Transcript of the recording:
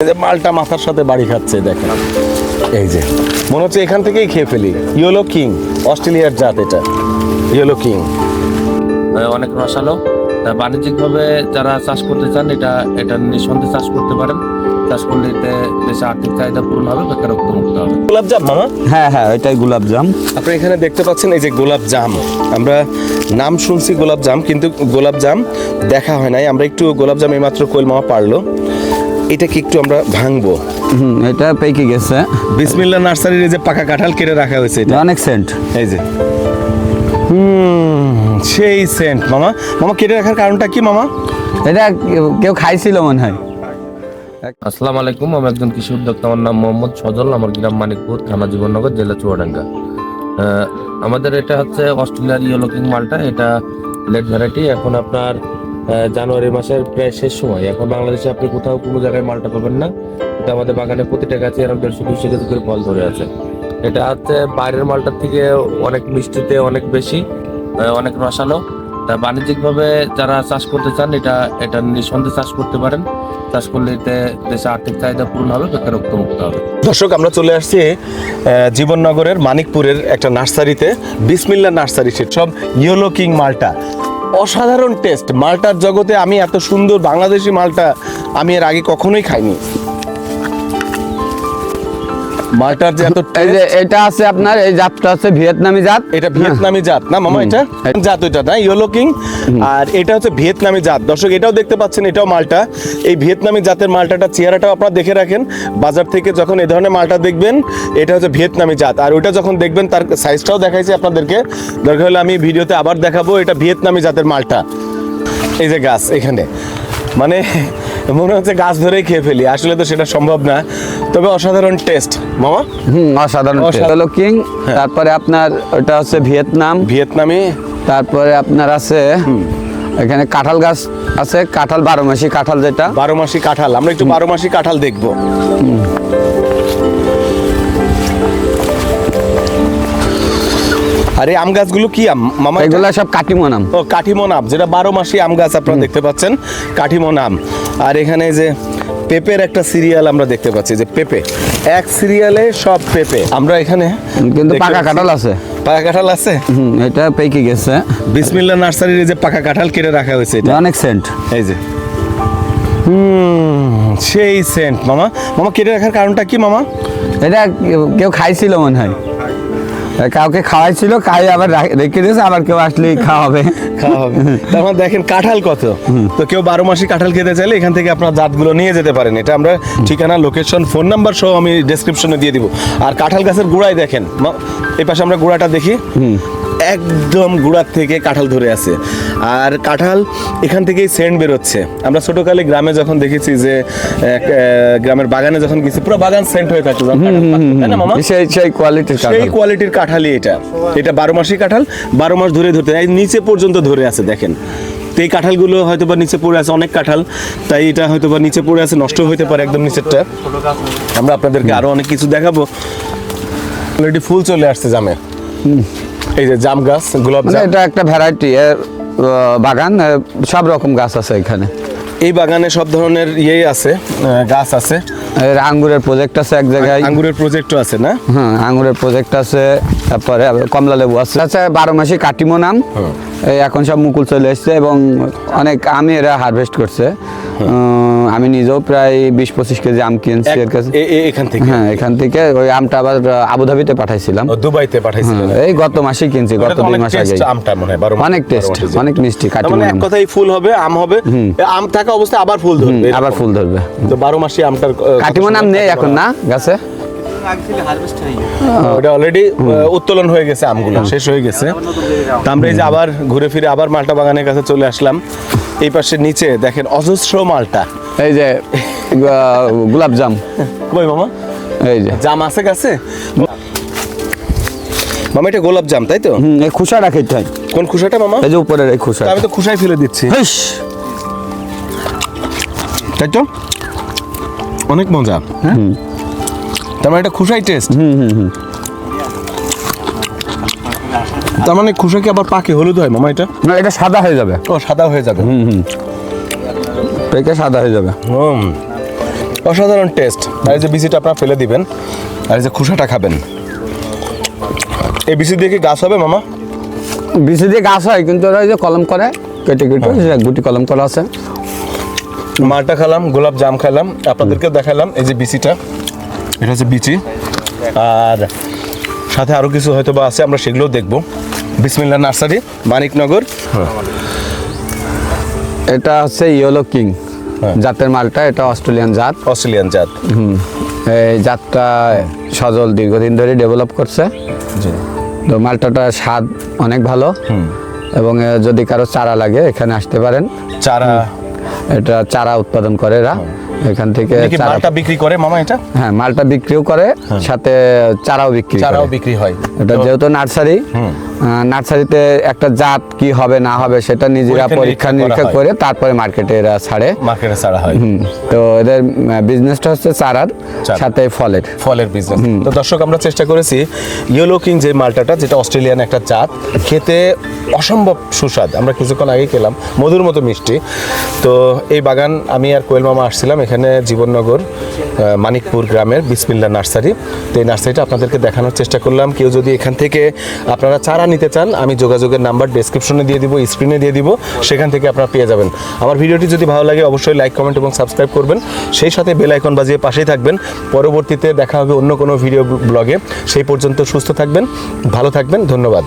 মালটা মাথার সাথে বাড়ি খাচ্ছে দেখেন। এই যে মনে হচ্ছে এখান থেকেই খেয়ে ফেলি। ইয়েলো কিং অস্ট্রেলিয়ার জাত এটা। ইয়েলো কিং অনেক রসালো তা বাণিজ্যিকভাবে যারা চাষ করতে চান এটা এটা নিঃসন্দেহে চাষ করতে পারেন। চাষ করলে এতে দেশে আর্থিক চাহিদা পূরণ হবে বেকারত্ব মুক্ত হবে। গোলাপ জাম মামা? হ্যাঁ হ্যাঁ ওইটাই গোলাপ জাম। আপনি এখানে দেখতে পাচ্ছেন এই যে গোলাপ জাম। আমরা নাম শুনছি গোলাপ জাম কিন্তু গোলাপ জাম দেখা হয় নাই। আমরা একটু গোলাপ জাম এইমাত্র কোয়েল মামা পারল। এটাকে একটু আমরা ভাঙবো। হুম এটা পেকে গেছে। বিসমিল্লা নার্সারির এই যে পাকা কাঁঠাল কেটে রাখা হয়েছে এটা অনেক সেন্ট। এই যে। হুম সেই সেন্ট মামা। মামা কেটে রাখার কারণটা কি মামা? এটা কেউ- কেউ খাইছিল মনে হয়। আসসালামু আলাইকুম আমি একজন কৃষি উদ্যোক্তা। আমার নাম মোহাম্মদ সজল আমার গ্রাম মানিকপুর থানা জীবননগর জেলা চুয়াডাঙ্গা। আহ, আমাদের এটা হচ্ছে অস্ট্রেলিয়ার ইয়েলো কিং মালটা। এটা লেট ভ্যারাইটি। এখন আপনার জানুয়ারি মাসের প্রায় শেষ সময়। এখন বাংলাদেশে আপনি কোথাও কোনো জায়গায় মালটা পাবেন না। এটা আমাদের বাগানে প্রতিটা গাছে এরকম দেড়শো দুশো কেজি করে ফল ধরে আছে। এটা হচ্ছে বাইরের মালটার থেকে অনেক মিষ্টিতে অনেক বেশি অনেক রসালো। তা বাণিজ্যিকভাবে যারা চাষ করতে চান, এটা এটা নিঃসন্দেহে চাষ করতে পারেন। চাষ করলে এতে দেশে আর্থিক চাহিদা পূরণ হবে বেকারত্ব মুক্ত হবে। দর্শক, আমরা চলে আসছি জীবননগরের মানিকপুরের একটা নার্সারিতে। বিসমিল্লা নার্সারি সব ইয়েলো কিং মালটা। অসাধারণ টেস্ট। মালটার জগতে আমি এত সুন্দর বাংলাদেশি মালটা আমি এর আগে কখনোই খাইনি। মালটার যে এত এটা আছে আপনার এই জাতটা হচ্ছে ভিয়েতনামি জাত। এটা ভিয়েতনামি জাত। না মামা এটা জাত ওইটা না? ইয়েলো কিং আর এটা হচ্ছে ভিয়েতনামি জাত। দর্শক এটাও দেখতে পাচ্ছেন এটাও মালটা। এই ভিয়েতনামি জাতের মালটাটা চেহারাটাও আপনারা দেখে রাখেন। বাজার থেকে যখন এই ধরনের মালটা দেখবেন এটা হচ্ছে ভিয়েতনামি জাত। আর ওইটা যখন দেখবেন তার সাইজটাও দেখাইছি আপনাদেরকে। দরকার হলে আমি ভিডিওতে আবার দেখাবো এটা ভিয়েতনামি জাতের মালটা। এই যে গাছ এখানে। মানে মনে হচ্ছে গাছ ধরেই খেয়ে ফেলি। আসলে তো সেটা সম্ভব না। তবে অসাধারণ টেস্ট। মামা? হুম অসাধারণ অসাধারণ। হলো কিং হ্যাঁ। তারপরে আপনার ওটা হচ্ছে ভিয়েতনাম। ভিয়েতনামি? তারপরে আপনার আছে এখানে কাঁঠাল গাছ আছে কাঁঠাল বারো মাসি কাঁঠাল যেটা। বারো মাসি কাঁঠাল। আমরা একটু বারো মাসি কাঁঠাল দেখব। আরে আম গাছগুলো কি আম? মামা? এগুলা সব কাটিমন আম ও কাঠিমন আম যেটা বারো মাসি আম গাছ আপনারা দেখতে পাচ্ছেন কাঠিমন আম আর এখানে যে পেঁপের একটা সিরিয়াল আমরা দেখতে পাচ্ছি যে পেঁপে। এক সিরিয়ালে সব পেঁপে। আমরা এখানে কিন্তু পাকা কাঁঠাল আছে। পাকা কাঁঠাল আছে? হুম এটা পেকে গেছে। বিসমিল্লা নার্সারির এই যে পাকা কাঁঠাল কেটে রাখা হয়েছে এটা। অনেক সেন্ট। এই যে। হুম সেই সেন্ট মামা। মামা কেটে রাখার কারণটা কি মামা? এটা কেউ খাইছিল মনে হয়। কাউকে খাওয়াইছিল খাই আবার রেখে দিয়েছে আবার কেউ আসলেই খাওয়াবে। খাওয়া হবে তারপর দেখেন কাঁঠাল কত? তো কেউ বারো মাসে কাঁঠাল খেতে চাইলে এখান থেকে আপনার জাতগুলো নিয়ে যেতে পারেন। এটা আমরা ঠিকানা লোকেশন ফোন নাম্বার সহ আমি ডেসক্রিপশনে দিয়ে দিব। আর কাঁঠাল গাছের গোড়ায় দেখেন এই পাশে আমরা গোড়াটা দেখি। একদম গোড়ার থেকে কাঁঠাল ধরে আছে। আর কাঁঠাল এখান থেকেই সেন্ট বেরোচ্ছে। আমরা ছোটকালে গ্রামে যখন দেখেছি যে গ্রামের বাগানে যখন গেছি পুরো বাগান সেন্ট হয়ে থাকতো যখন তাই না মামা? সেই সেই কোয়ালিটির সেই কোয়ালিটির কাঁঠালই এটা। এটা বারো মাসি কাঁঠাল বারো মাস ধরে ধরতে এই নিচে পর্যন্ত ধরে আছে দেখেন। তো এই কাঁঠালগুলো হয়তো বা নিচে পড়ে আছে অনেক কাঁঠাল তাই এটা হয়তো বা নিচে পড়ে আছে নষ্ট হইতে পারে একদম নিচেরটা। আমরা আপনাদেরকে আরও অনেক কিছু দেখাবো। অলরেডি ফুল চলে আসছে জামে। এই যে জাম গাছ গোলাপ গাছ জাম? এটা একটা ভ্যারাইটি এর বাগান সব রকম গাছ আছে এখানে। এই বাগানে সব ধরনের ইয়েই আছে গাছ আছে। এর আঙ্গুরের প্রজেক্ট আছে এক জায়গায়। আঙ্গুরের প্রজেক্টও আছে না? হ্যাঁ আঙ্গুরের প্রজেক্ট আছে তারপরে কমলা লেবু আছে। আচ্ছা বারো মাসি কাটিমো নাম। এখন সব মুকুল চলে এসছে এবং অনেক আমি এরা হারভেস্ট করছে। আমি নিজেও প্রায় বিশ পঁচিশ কেজি আম কিনছি এর কাছে। এখান থেকে? হ্যাঁ এখান থেকে। ওই আমটা আবার আবুধাবিতে পাঠাইছিলাম। দুবাইতে পাঠাইছিলেন? হ্যাঁ, এই গত মাসেই কিনছি গত দুই অনেক মাস আগে আমটা মনে হয় অনেক টেস্ট অনেক মিষ্টি কাটিমো মানে এক আম কথাই ফুল হবে আম হবে আম থাকা অবস্থায় আবার ফুল ধরবে আবার ফুল ধরবে। তো বারো মাসে আমটার আহ, কাটিমো নাম নেই এখন না গাছে? ওটা অলরেডি উত্তোলন হয়ে গেছে আমগুলো শেষ হয়ে গেছে। তো আমরা এই যে আবার ঘুরে ফিরে আবার মালটা বাগানের কাছে চলে আসলাম। এই পাশে নিচে দেখেন অজস্র মালটা। এই যে গোলাপ জাম। কই মামা? এই যে। জাম আছে গাছে মামা এটা গোলাপ জাম তাই তো? হুম এই খুশাটা খেতে হয়। কোন খুশাটা মামা? এই যে উপরের এই খুশা আমি তো খুশাই ফেলে দিচ্ছি। তাই তো? অনেক মজা। তার মানে এটা খুশাই টেস্ট হুম হুম হুম। তার মানে খুশা কি আবার পাকে হলুদ হয় মামা এটা? না এটা সাদা হয়ে যাবে। ও সাদা হয়ে যাবে। হুম হুম। পেকে সাদা হয়ে যাবে। হুম। অসাধারণ টেস্ট আর এই যে বিচিটা আপনারা ফেলে দিবেন আর এই যে খোসাটা খাবেন। এই বিচি দিয়ে কি গাছ হবে মামা? বিচি দিয়ে গাছ হয় কিন্তু ওরা ওই যে কলম করে কেটে কেটে হ্যাঁ। গুটি কলম করা আছে। মালটা খেলাম গোলাপ জাম খেলাম আপনাদেরকে দেখালাম এই যে বিচিটা এটা হচ্ছে বিচি। আর সাথে আরও কিছু হয়তো বা আছে আমরা সেগুলোও দেখব। বিসমিল্লা নার্সারি মানিকনগর। এটা হচ্ছে ইয়েলো কিং হ্যাঁ। জাতের মালটা এটা অস্ট্রেলিয়ান জাত। অস্ট্রেলিয়ান জাত। হুম। এই জাতটা সজল দীর্ঘদিন ধরে ডেভেলপ করছে। তো মালটাটার স্বাদ অনেক ভালো। এবং যদি কারও চারা লাগে এখানে আসতে পারেন। চারা। এটা চারা উৎপাদন করে এরা। এখান থেকে মালটা বিক্রি করে মামা এটা? হ্যাঁ মালটা বিক্রিও করে সাথে চারাও বিক্রি চারাও বিক্রি হয়। এটা যেহেতু নার্সারি নার্সারিতে একটা জাত কি হবে না হবে সেটা নিজেরা পরীক্ষা নিরীক্ষা করে তারপরে মার্কেটে এরা ছাড়ে। মার্কেটে চারা হয়। তো এদের বিজনেসটা হচ্ছে চারার সাথে ফলের। ফলের বিজনেস তো দর্শক আমরা চেষ্টা করেছি ইয়েলো কিং যে মালটাটা যেটা অস্ট্রেলিয়ান একটা জাত খেতে অসম্ভব সুস্বাদ। আমরা কিছুক্ষণ আগেই খেলাম মধুর মতো মিষ্টি। তো এই বাগান আমি আর কোয়েল মামা আসছিলাম এখানে জীবননগর মানিকপুর গ্রামের বিসমিল্লা নার্সারি। তো এই নার্সারিটা আপনাদেরকে দেখানোর চেষ্টা করলাম। কেউ যদি এখান থেকে আপনারা চারা নিতে চান, আমি যোগাযোগের নাম্বার ডেসক্রিপশনে দিয়ে দিব স্ক্রিনে দিয়ে দিব, সেখান থেকে আপনারা পেয়ে যাবেন। আমার ভিডিওটি যদি ভালো লাগে, অবশ্যই লাইক কমেন্ট এবং সাবস্ক্রাইব করবেন। সেই সাথে বেল আইকন বাজিয়ে পাশেই থাকবেন। পরবর্তীতে দেখা হবে অন্য কোনো ভিডিও ব্লগে সেই পর্যন্ত সুস্থ থাকবেন, ভালো থাকবেন, ধন্যবাদ।